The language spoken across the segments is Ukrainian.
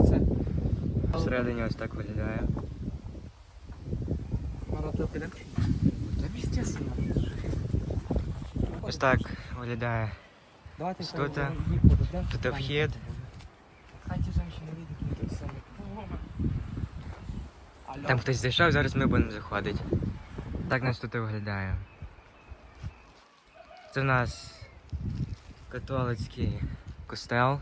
році. Всередині ось так виглядає. Ось так виглядає. Тут вхід. Ми тут. Алло. Там хтось зайшов, зараз ми будемо заходити. Так нас тут і виглядає. Це в нас католицький костел.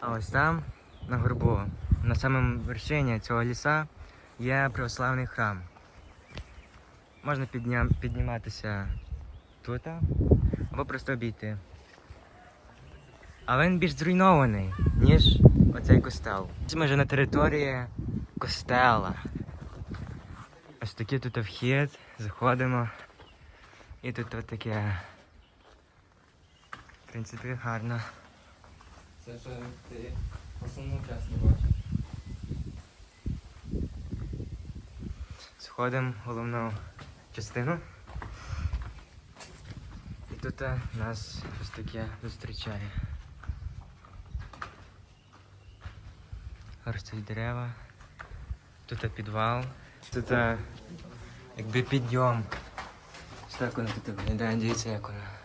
А ось там, на горбу, на самому вершині цього ліса є православний храм. Можна підня... підніматися тут або просто обійти. Але він більш зруйнований, ніж оцей костел. Ми вже на території костела. Ось такий тут вхід, заходимо. І тут от таке. В принципі, гарно. Це ж ти основну часть не бачиш. Сходимо в головну частину. І тут нас ось таке зустрічає. Ростуть дерева. Тут підвал. Тут е, якби підйом. Ось так воно тут виглядає, дивіться, як воно.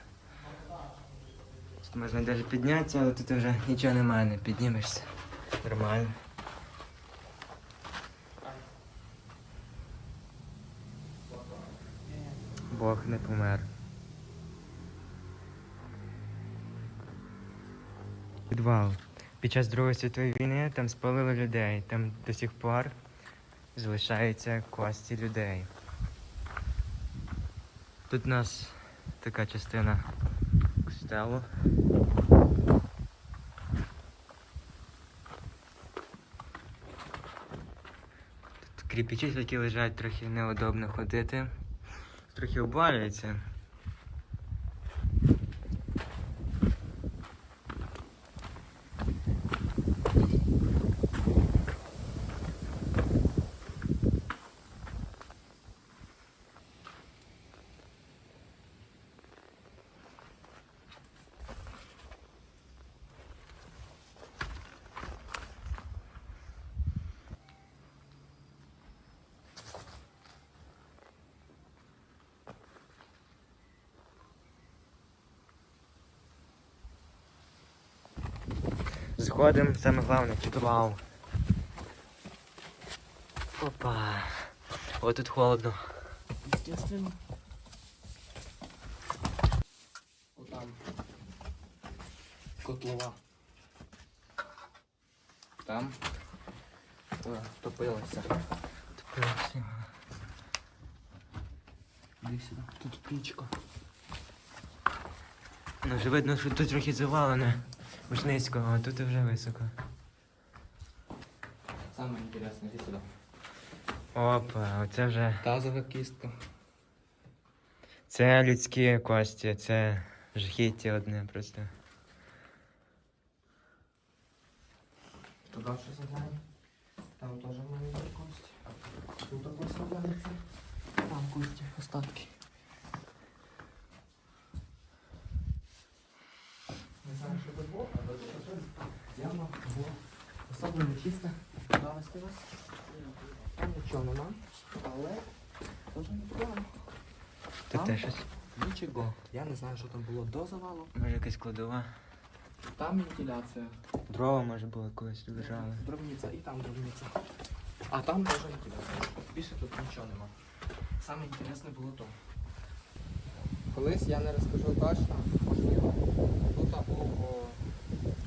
Можна навіть піднятися, але тут вже нічого немає, не піднімешся. Нормально. Бог не помер. Підвал. Під час Другої світової війни там спалили людей. Там до сих пор залишаються кості людей. Тут у нас така частина костелу. Тут кріпічі, які лежать, трохи неудобно ходити. Трохи обвалюється. Заходимо, саме головне, підвал. Опа. О, тут холодно. Естественно. Отам. Котлова. Там. Топилося. Іди сюди. Тут пічка. Ну, вже видно, що тут трохи завалене. Низько, а тут вже високо. Саме інтересне, іди сюди. Опа, оце вже. Тазова кістка. Це людські кості, це жахіття одне просто. Туди що заглянь. Там теж бути кості. Тут також. Там кості, остатки. Це явно особливо чисте. Навести вас. Там нічого нема, але теж непогано. Тут Там? теж щось. Нічого. Я не знаю, що там було до завалу. Може якась кладова. Там вентиляція. Дрова може було колись лежали. Дробниця і там дробниця. А там теж вентиляція. Більше тут нічого нема. Саме інтересне було то. Колись я не розкажу точно, можливо. Тут був о,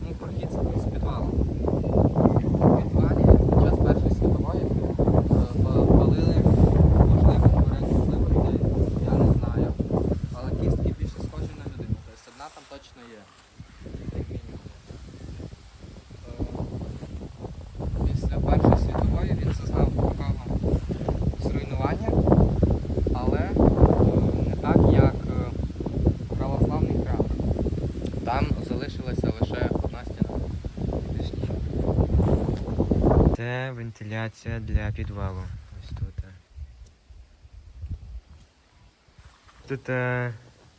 ну, прохід з підвалу. В підвалі під час Першої світової е, па- палили, можливо, говорять, можливо, людей. Я не знаю. Але кістки більше схожі на людину. Тобто одна там точно є. Як мінімум. Е, Після Першої світової він зазнав такого зруйнування, але е, не так, як е, православний храм. Там залишилася лише одна стіна. Більш нічого. Це вентиляція для підвалу. Ось тут. Тут е,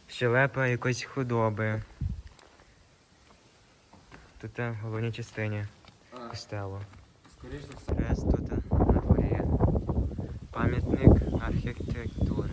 щелепа якоїсь худоби. Тут е, в головній частині. Костелу. Скоріше все. Тут на дворі. Пам'ятник архітектури.